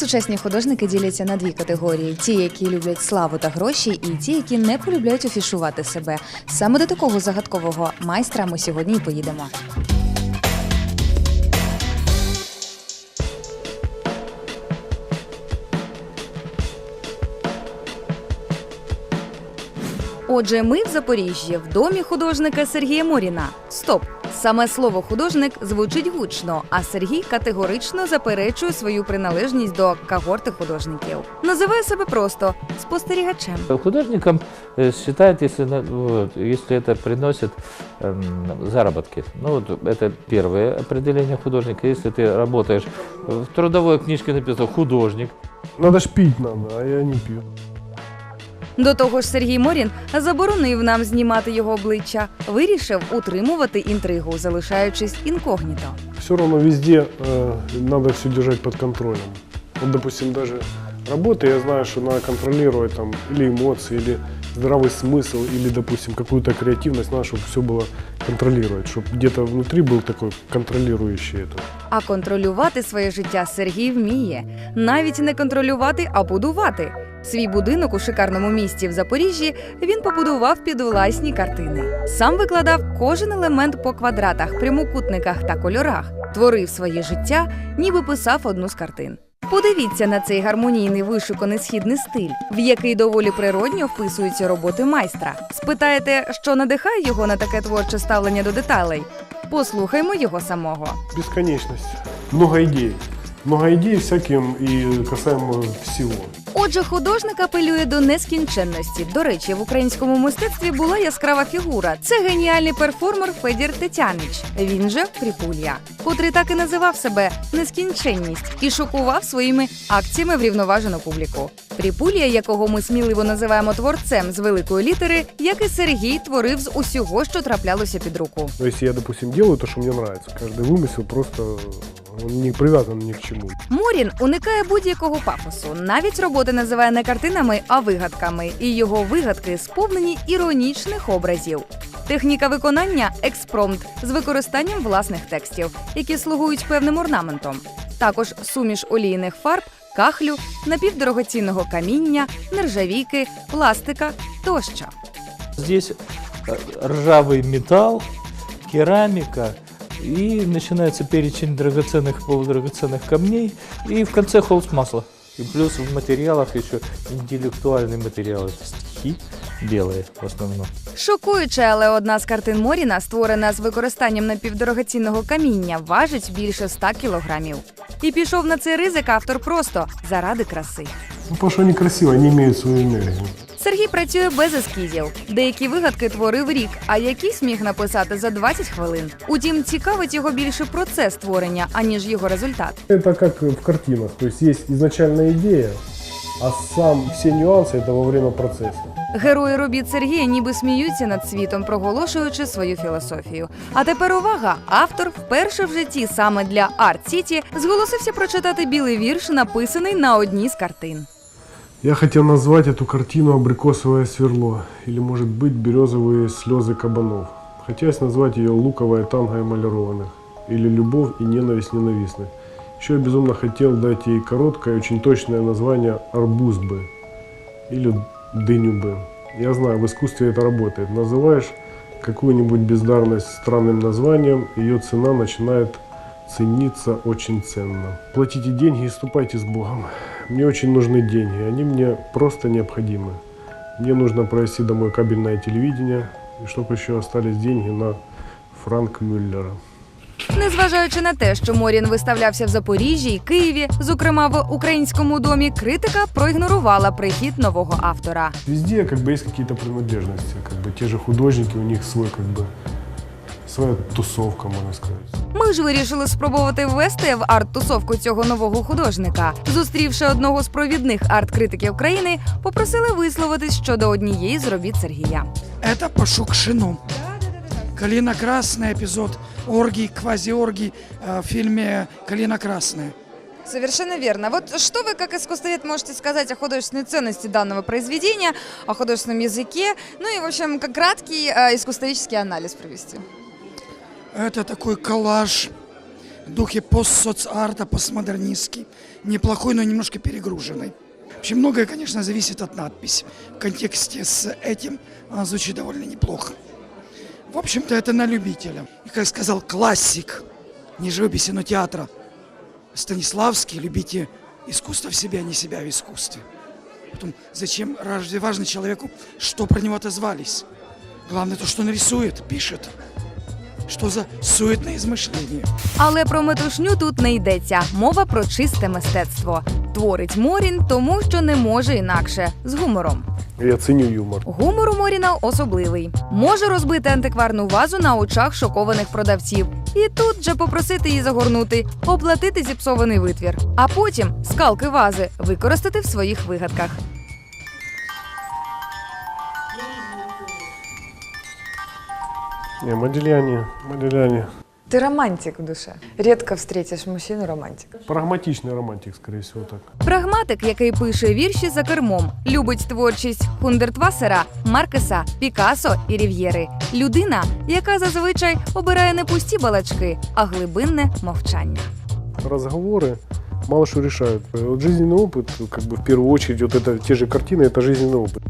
Сучасні художники діляться на дві категорії: ті, які люблять славу та гроші, і ті, які не полюбляють афішувати себе. Саме до такого загадкового майстра ми сьогодні і поїдемо. Отже, ми в Запоріжжі, в домі художника Сергія Моріна. Стоп! Саме слово художник звучить гучно, а Сергій категорично заперечує свою приналежність до когорти художників. Називає себе просто спостерігачем. Художником э, считает, если, на- вот, если это приносит эм, заработки. Ну, вот это первое определение художника. Если ты работаешь, в трудовой книжке написано художник, Надо ж пить надо, а я не пью. До того ж, Сергій Морін заборонив нам знімати його обличчя, вирішив утримувати інтригу, залишаючись інкогніто. Все равно везде э, надо все держать под контролем. Вот, допустим, даже работа, я знаю, что надо контролировать там или эмоции, или здравый смысл, или, допустим, какую-то креативность, надо, чтобы все было контролировать, чтобы где-то внутри был такой контролирующий это. А контролювати своє життя Сергій вміє. Навіть не контролювати, а будувати. Свій будинок у шикарному місті в Запоріжжі він побудував під власні картини. Сам викладав кожен елемент по квадратах, прямокутниках та кольорах, творив своє життя, ніби писав одну з картин. Подивіться на цей гармонійний вишуканий східний стиль, в який доволі природньо вписуються роботи майстра. Спитаєте, що надихає його на таке творче ставлення до деталей? Послухаймо його самого. Безконечність. Много ідей. Много ідей всяким і касаємо всего. Отже, художник апелює до нескінченності. До речі, в українському мистецтві була яскрава фігура. Це геніальний перформер Федір Тетянич. Він же Припулія, котрий так і називав себе нескінченність і шокував своїми акціями врівноважену публіку. Припулія, якого ми сміливо називаємо творцем з великої літери, як і Сергій творив з усього, що траплялося під руку. Но если я, допустим, делаю то, что мне нравится, каждый вымысел просто он не привязан ни к чему. Морін уникає будь-якого пафосу. Навіть роботи називає не картинами, а вигадками. І його вигадки сповнені іронічних образів. Техніка виконання експромт з використанням власних текстів, які слугують певним орнаментом. Також суміш олійних фарб, кахлю, напівдорогоцінного каміння, нержавійки, пластика тощо. здесь э, ржавый металл, керамика, и начинается перечень драгоценных и полудрагоценных камней, и в конце холст масла. И плюс в материалах еще интеллектуальный материал, это стихи белые в основном. Шокуюче, але одна з картин Моріна, створена з використанням напівдорогоцінного каміння, важить більше 100 кілограмів. І пішов на цей ризик автор просто заради краси. Ну, потому что они красивые, они имеют свою энергию. Сергій працює без ескізів. Деякі вигадки творив рік, а якісь міг написати за 20 хвилин. Утім, цікавить його більше процес створення, аніж його результат. Это как в картинах, то есть есть изначальная идея, а сам все нюансы это во время процесса. Герої робіт Сергія ніби сміються над світом, проголошуючи свою філософію. А тепер увага! Автор вперше в житті саме для Арт Сіті зголосився прочитати білий вірш, написаний на одній з картин. Я хотел назвать эту картину «Абрикосовое сверло» или, может быть, «Березовые слезы кабанов». Хотелось назвать ее «Луковая танго эмалированных» или «Любовь и ненависть ненавистных». Еще я безумно хотел дать ей короткое, очень точное название «Арбуз бы» или «Дыню бы». Я знаю, в искусстве это работает. Называешь какую-нибудь бездарность странным названием, ее цена начинает цениться очень ценно. Платите деньги и ступайте с Богом. Мне очень нужны деньги, они мне просто необходимы. Мне нужно провести домой кабельное телевидение, и чтобы еще остались деньги на Франк Мюллера. Незважаючи на те, що Морін виставлявся в Запоріжжі і Києві, зокрема в українському домі, критика проігнорувала прихід нового автора. Везде как бы есть какие-то принадлежности, как бы те же художники, у них свой как бы своя тусовка, можно сказать. Ми ж вирішили спробувати ввести в арт-тусовку цього нового художника. Зустрівши одного з провідних арт-критиків країни, попросили висловитись щодо однієї з робіт Сергія. Это «Пошук шину». «Калина красная» эпизод оргий, квази-оргий э, в фильме «Калина красная». Совершенно верно. Вот что вы, как искусствовед, можете сказать о художественной ценности данного произведения, о художественном языке, ну и, в общем, как краткий э, искусствоведческий анализ провести? Это такой коллаж в духе постсоцарта, постмодернистский. Неплохой, но немножко перегруженный. Вообще многое, конечно, зависит от надписи. В контексте с этим она звучит довольно неплохо. В общем-то, это на любителя. И, как сказал классик не живописи, но театра Станиславский, любите искусство в себе, а не себя в искусстве. Потом, зачем, разве важно человеку, что про него отозвались? Главное то, что он рисует, пишет. Что за суетное измышление. Але про метушню тут не йдеться. Мова про чисте мистецтво. Творить Морін, тому що не може інакше з гумором. Я ценю юмор. Гумор у Моріна особливий. Може розбити антикварну вазу на очах шокованих продавців. І тут же попросити її загорнути, оплатити зіпсований витвір. А потім скалки вази використати в своїх вигадках. Не, Модельяне, Модельяне. Ты романтик в душе. Редко встретишь мужчину романтика. Прагматичный романтик, скорее всего, так. Прагматик, який пише вірші за кермом, любить творчість Хундертвасера, Маркеса, Пікасо і Рів'єри. Людина, яка зазвичай обирає не пусті балачки, а глибинне мовчання. Разговоры мало что решают. Вот жизненный опыт, как бы в первую очередь, вот это те же картины, это жизненный опыт.